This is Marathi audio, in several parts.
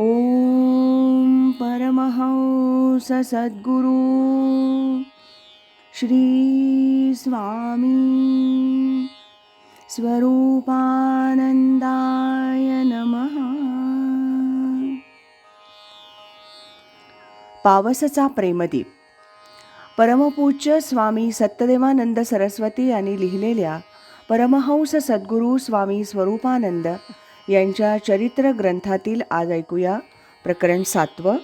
ॐ परमहंस सद्गुरु श्री स्वामी स्वरूपानंदाय नमः। पावसचा प्रेमदीप. परमपूज्य स्वामी सत्यदेवानंद सरस्वती यांनी लिहिलेल्या परमहंस सद्गुरू स्वामी स्वरूपानंद यांच्या चरित्र ग्रंथातील आज ऐकूया. प्रकरण सातवं.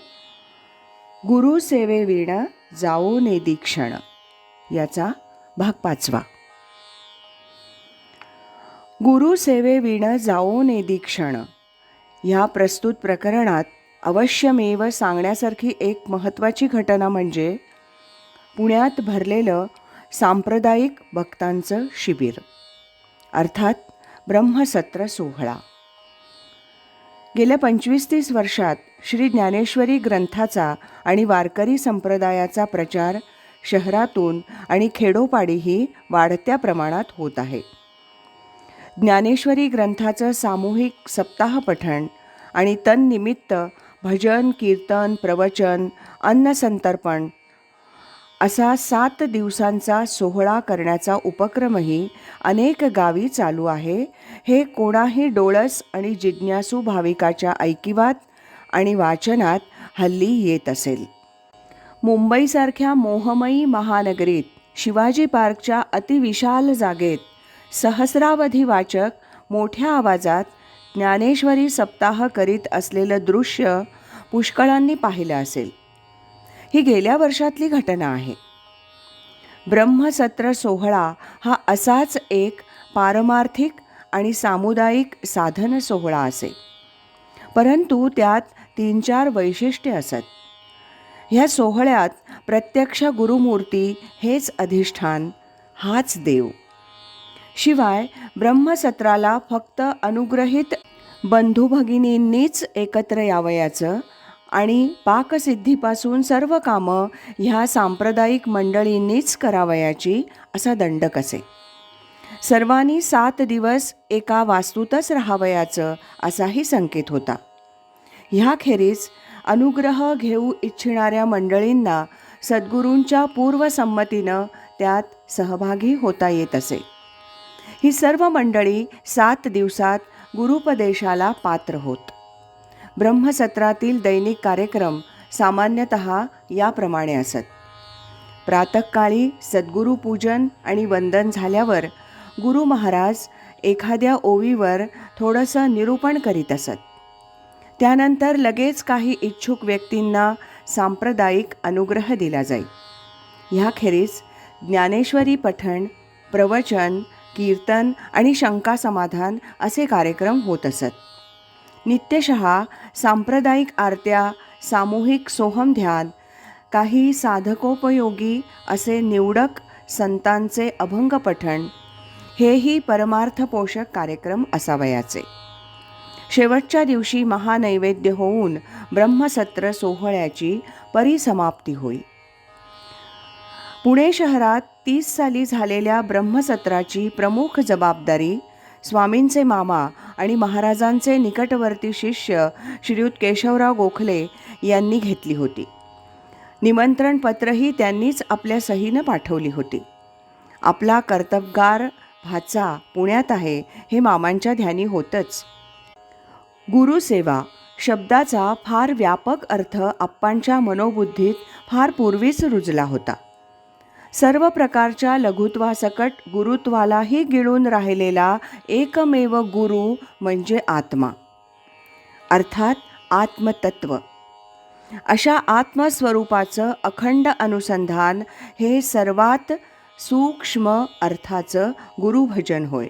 गुरु सेवे विण जाओ ने दीक्षण. याचा भाग पाचवा. गुरु सेवे विण जाओ ने दीक्षण. ह्या प्रस्तुत प्रकरणात अवश्यमेव सांगण्यासारखी एक महत्त्वाची घटना म्हणजे पुण्यात भरलेलं सांप्रदायिक भक्तांचं शिबिर. अर्थात ब्रह्मसत्र सोहळा. गेल्या पंचवीस तीस वर्षात श्री ज्ञानेश्वरी ग्रंथाचा आणि वारकरी संप्रदायाचा प्रचार शहरातून आणि खेडोपाडीही वाढत्या प्रमाणात होत आहे. ज्ञानेश्वरी ग्रंथाचं सामूहिक सप्ताह पठण आणि तन्निमित्त भजन कीर्तन प्रवचन अन्नसंतर्पण असा सात दिवसांचा सोहळा करण्याचा उपक्रमही अनेक गावी चालू आहे. हे कोणाही डोळस आणि जिज्ञासू भाविकाच्या ऐकिवात आणि वाचनात हल्ली येत असेल. मुंबईसारख्या मोहमयी महानगरीत शिवाजी पार्कच्या अतिविशाल जागेत सहस्रावधी वाचक मोठ्या आवाजात ज्ञानेश्वरी सप्ताह करीत असलेलं दृश्य पुष्कळांनी पाहिलं असेल. ही गेल्या वर्षातली घटना आहे. ब्रह्मसत्र सोहळा हा असाच एक पारमार्थिक आणि सामुदायिक साधन सोहळा असे. परंतु त्यात तीन चार वैशिष्ट्ये असत. ह्या सोहळ्यात प्रत्यक्ष गुरुमूर्ती हेच अधिष्ठान हाच देव. शिवाय ब्रह्मसत्राला फक्त अनुग्रहित बंधुभगिनींनीच एकत्र यावयाचं आणि पाकसिद्धीपासून सर्व कामं ह्या सांप्रदायिक मंडळींनीच करावयाची असा दंडक असे सर्वांनी सात दिवस एका वास्तूतच राहावयाचं असाही संकेत होता. ह्याखेरीज अनुग्रह घेऊ इच्छिणाऱ्या मंडळींना सद्गुरूंच्या पूर्वसंमतीनं त्यात सहभागी होता येत असे. ही सर्व मंडळी सात दिवसात गुरुपदेशाला पात्र होत. ब्रह्मसत्रातील दैनिक कार्यक्रम सामान्यतः याप्रमाणे असत. प्रातःकाळी सद्गुरुपूजन आणि वंदन झाल्यावर गुरु महाराज एखाद्या ओवीवर थोडंसं निरूपण करीत असत. त्यानंतर लगेच काही इच्छुक व्यक्तींना सांप्रदायिक अनुग्रह दिला जाई. ह्याखेरीज ज्ञानेश्वरी पठण प्रवचन कीर्तन आणि शंका समाधान असे कार्यक्रम होत असत. नित्यशः सांप्रदायिक आरत्या सामूहिक सोहम ध्यान काही साधकोपयोगी असे निवडक संतांचे अभंग पठण हेही परमार्थ पोषक कार्यक्रम असावयाचे. शेवटच्या दिवशी महानैवेद्य होऊन ब्रह्मसत्र सोहळ्याची परिसमाप्ती होई. पुणे शहरात तीस साली झालेल्या ब्रह्मसत्राची प्रमुख जबाबदारी स्वामींचे मामा आणि महाराजांचे निकटवर्ती शिष्य श्रीयुत केशवराव गोखले यांनी घेतली होती. निमंत्रण पत्रही त्यांनीच आपल्या सहीनं पाठवली होती. आपला कर्तबगार भाचा पुण्यात आहे हे मामांच्या ध्यानी होतंच. गुरुसेवा शब्दाचा फार व्यापक अर्थ आप्पांच्या मनोबुद्धीत फार पूर्वीच रुजला होता. सर्व प्रकारच्या लघुत्वासकट गुरुत्वालाही गिळून राहिलेला एकमेव गुरु म्हणजे आत्मा. अर्थात आत्मतत्व. अशा आत्मस्वरूपाचं अखंड अनुसंधान हे सर्वात सूक्ष्म अर्थाचं गुरुभजन होय.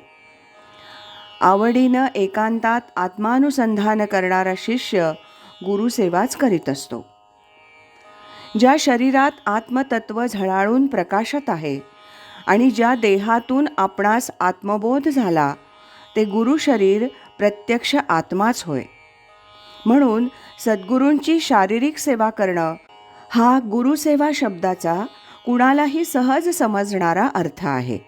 आवडीनं एकांतात आत्मानुसंधान करणारा शिष्य गुरुसेवाच करीत असतो. ज्या शरीरात आत्मतत्व झळाळून प्रकाशत आहे आणि ज्या देहातून आपणास आत्मबोध झाला ते गुरु शरीर प्रत्यक्ष आत्माच होय. म्हणून सद्गुरूंची शारीरिक सेवा करणं हा गुरुसेवा शब्दाचा कुणालाही सहज समजणारा अर्थ आहे.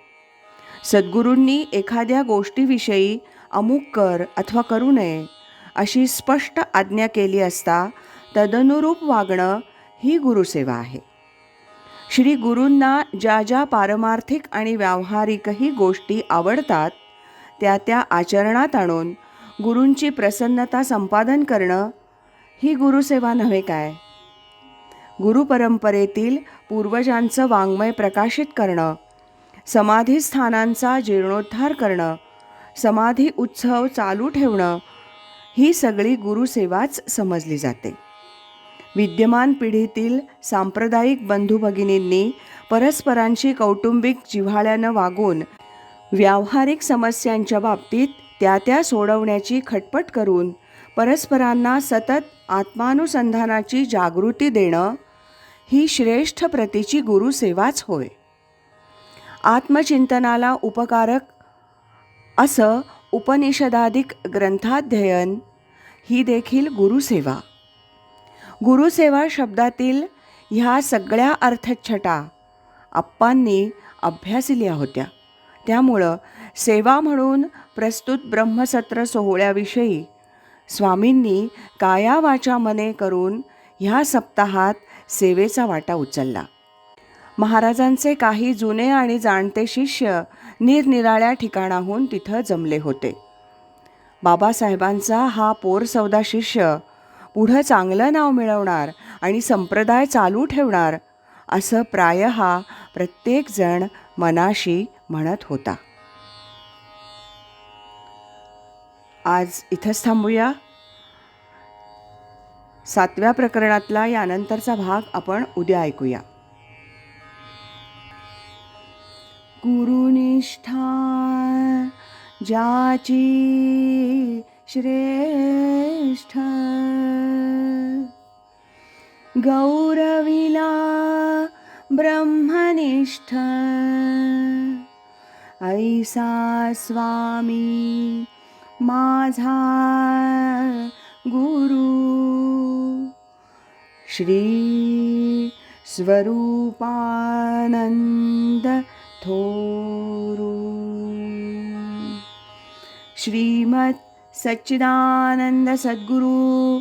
सद्गुरूंनी एखाद्या गोष्टीविषयी अमुक कर अथवा करू नये अशी स्पष्ट आज्ञा केली असता तदनुरूप वागणं ही गुरुसेवा आहे. श्री गुरूंना ज्या ज्या पारमार्थिक आणि व्यावहारिकही गोष्टी आवडतात त्या त्या आचरणात आणून गुरूंची प्रसन्नता संपादन करणं ही गुरुसेवा नव्हे काय? गुरुपरंपरेतील पूर्वजांचं वाङ्मय प्रकाशित करणं समाधीस्थानांचा जीर्णोद्धार करणं समाधी उत्सव चालू ठेवणं ही सगळी गुरुसेवाच समजली जाते. विद्यमान पिढीतील सांप्रदायिक बंधू भगिनींनी परस्परांशी कौटुंबिक जिव्हाळ्यानं वागून व्यावहारिक समस्यांच्या बाबतीत त्या त्या सोडवण्याची खटपट करून परस्परांना सतत आत्मानुसंधानाची जागृती देणं ही श्रेष्ठ प्रतीची गुरुसेवाच होय. आत्मचिंतनाला उपकारक असं उपनिषदाधिक ग्रंथाध्ययन ही देखील गुरुसेवा. गुरुसेवा शब्दातील ह्या सगळ्या अर्थछटा आप्पांनी अभ्यासिल्या होत्या. त्यामुळं सेवा म्हणून प्रस्तुत ब्रह्मसत्र सोहळ्याविषयी स्वामींनी काया वाचा मने करून ह्या सप्ताहात सेवेचा वाटा उचलला. महाराजांचे काही जुने आणि जाणते शिष्य निरनिराळ्या ठिकाणाहून तिथं जमले होते. बाबासाहेबांचा हा पोरसौदा शिष्य पुढं चांगलं नाव मिळवणार आणि संप्रदाय चालू ठेवणार असं प्रायः प्रत्येकजण मनाशी म्हणत होता. आज इथंच थांबूया. सातव्या प्रकरणातला यानंतरचा भाग आपण उद्या ऐकूया. गुरुनिष्ठा ज्याची श्रेष्ठ गौरविला ब्रह्मनिष्ठ। ऐसा स्वामी माझा गुरु। श्री स्वरूपानंद थोरु। श्रीमत सच्चिदानंद सद्गुरु